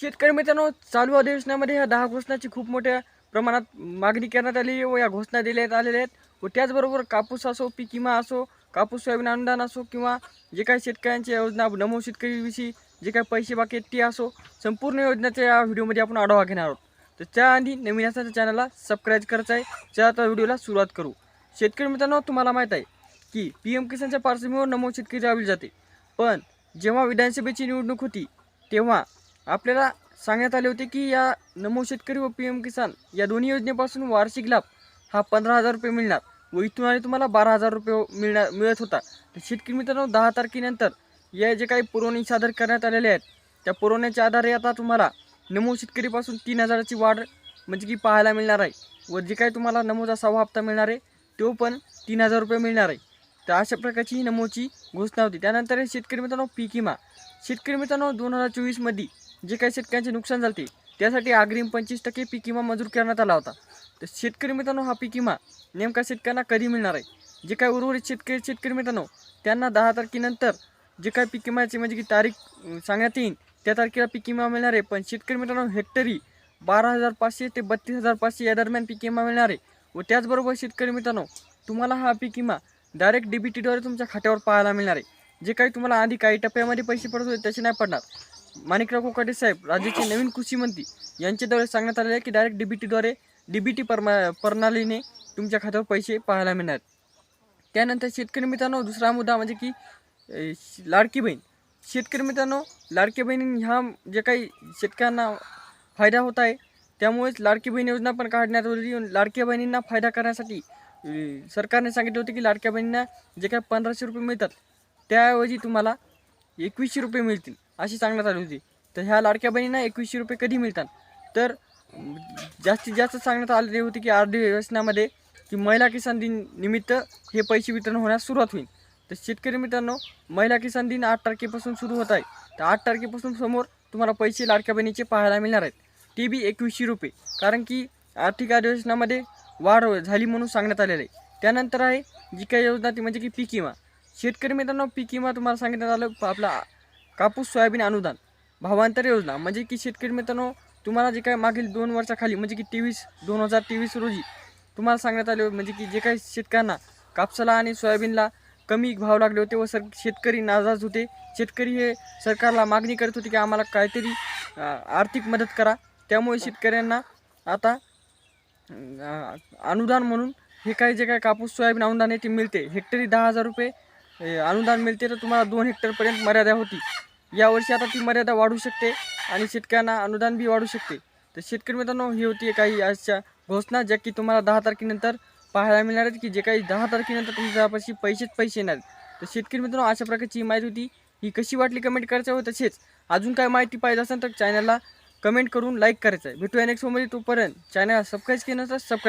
शेतकरी मित्रांनो चालू अधिवेशनामध्ये ह्या दहा घोषणाची खूप मोठ्या प्रमाणात मागणी करण्यात आली व या घोषणा देण्यात आलेल्या आहेत. व त्याचबरोबर कापूस असो पीक विमा असो कापूस सोयाबीन अनुदान असो किंवा जे काही शेतकऱ्यांच्या योजना नमो शेतकरीविषयी जे काही पैसे बाकी आहेत ते असो संपूर्ण योजनाच्या या व्हिडिओमध्ये आपण आढावा घेणार आहोत. तर त्याआधी नवीन असण्याच्या चॅनलला सबस्क्राईब करायचं आहे. त्या आता व्हिडिओला सुरुवात करू. शेतकरी मित्रांनो तुम्हाला माहीत आहे की पी एम किसानच्या पार्श्वभूमीवर नमो शेतकरी राबविली जाते. पण जेव्हा विधानसभेची निवडणूक होती तेव्हा आपल्याला सांगण्यात आले होते की या नमो शेतकरी व पी एम किसान या दोन्ही योजनेपासून वार्षिक लाभ हा पंधरा हजार रुपये मिळणार व इथून आणि तुम्हाला बारा हजार रुपये मिळणार मिळत होता. तर शेतकरी मित्रांनो दहा तारखेनंतर या जे काही पुरवणी सादर करण्यात आलेले आहेत त्या पुरवण्याच्या आधारे आता तुम्हाला नमो शेतकरीपासून तीन हजाराची वाढ म्हणजे की पाहायला मिळणार आहे व जे काही तुम्हाला नमोचा सहावा हप्ता मिळणार आहे तो पण तीन हजार रुपये मिळणार आहे. तर अशा प्रकारची ही नमोची घोषणा होती. त्यानंतर शेतकरी मित्रांनो पीक विमा. शेतकरी मित्रांनो दोन हजार चोवीसमध्ये जे काही शेतकऱ्यांचे नुकसान झाले त्यासाठी अग्रिम पंचवीस टक्के पीक विमा मंजूर करण्यात आला होता. तर शेतकरी मित्रांनो हा पीक विमा नेमका शेतकऱ्यांना कधी मिळणार आहे? जे काही उर्वरित शेतकरी शेतकरी मित्रांनो त्यांना दहा तारखेनंतर जे काही पीक विम्याची म्हणजे की तारीख सांगण्यात येईल त्या तारखेला पीक विमा मिळणार आहे. पण शेतकरी मित्रांनो हेक्टरी बारा हजार पाचशे ते बत्तीस हजार पाचशे या दरम्यान पीक विमा मिळणार आहे. व त्याचबरोबर शेतकरी मित्रांनो तुम्हाला हा पीक विमा डायरेक्ट डी बी टीद्वारे तुमच्या खात्यावर पाहायला मिळणार आहे. जे काही तुम्हाला आधी काही टप्प्यामध्ये पैसे पडत होते तसे नाही पडणार. माणिकराव कोकाटे साहेब राज्याचे नवीन कृषी मंत्री. यांच्याद्वारे सांगण्यात आलेले आहे की डायरेक्ट डी बी टीद्वारे डी बी टी परमा प्रणालीने तुमच्या खात्यावर पैसे पाहायला मिळणार. त्यानंतर शेतकरी मित्रांनो दुसरा मुद्दा म्हणजे की श- लाडकी बहीण. शेतकरी मित्रांनो लाडकी बहिणी ह्या जे काही शेतकऱ्यांना फायदा होत आहे त्यामुळेच लाडकी बहीण योजना पण काढण्यात होती लाडक्या बहिणींना फायदा करण्यासाठी सरकारने सांगितले होते की लाडक्या बहिणींना जे काही पंधराशे रुपये मिळतात त्याऐवजी तुम्हाला एकवीसशे रुपये मिळतील. अशी सांगण्यात आली होती. तर ह्या लाडक्या बहिणींना एकवीसशे रुपये कधी मिळतात? तर जास्तीत जास्त सांगण्यात आलेली होते की आर्थिक डी की महिला किसान दिन निमित्त हे पैसे वितरण होण्यास सुरुवात होईल. तर शेतकरी मित्रांनो महिला किसान दिन आठ तारखेपासून सुरू होत आहे. तर आठ तारखेपासून समोर तुम्हाला पैसे लाडक्या बहिणीचे पाहायला मिळणार आहेत. ते बी एकवीसशे रुपये. कारण की आर्थिक अधिवेशनामध्ये वाढ झाली म्हणून सांगण्यात आलेलं आहे. त्यानंतर आहे जी काही योजना ती म्हणजे की पीक विमा. शेतकरी मित्रांनो पीक विमा तुम्हाला सांगण्यात आलं आपला कापूस सोयाबीन अनुदान भावांतर योजना. म्हणजे की शेतकरी मित्रांनो तुम्हाला जे काय मागील दोन वर्षाखाली म्हणजे की तेवीस दोन हजार तेवीस रोजी तुम्हाला सांगण्यात आले म्हणजे की जे काही शेतकऱ्यांना कापसाला आणि सोयाबीनला कमी भाव लागले होते व सर शेतकरी नाराज होते. शेतकरी हे सरकारला मागणी करत होते की आम्हाला काहीतरी आर्थिक मदत करा. त्यामुळे शेतकऱ्यांना आता अनुदान म्हणून हे काही जे काही कापूस सोयाबीन अनुदान आहे ते मिळते. हेक्टरी दहा हजार रुपये अनुदान मिळते तर तुम्हाला दोन हेक्टरपर्यंत मर्यादा होती. यावर्षी आता ती मर्यादा वाढू शकते आणि शेतकऱ्यांना अनुदान बी वाढू शकते. तर शेतकरी मित्रांनो ही होती काही आजच्या घोषणा ज्या की तुम्हाला दहा तारखेनंतर पाहायला मिळणार आहेत की जे काही दहा तारखेनंतर तुमच्यापाशी पैसेच पैसे येणार आहेत. तर शेतकरी मित्रांनो अशा प्रकारची ही माहिती होती. ही कशी वाटली कमेंट करायचं व तसेच. अजून काय माहिती पाहिजे असेल तर चॅनलला कमेंट करून लाईक करायचं आहे. भेटूया नेक्स्टमध्ये. तोपर्यंत चॅनलला सबस्क्राईब केलं तर सबस्क्राईब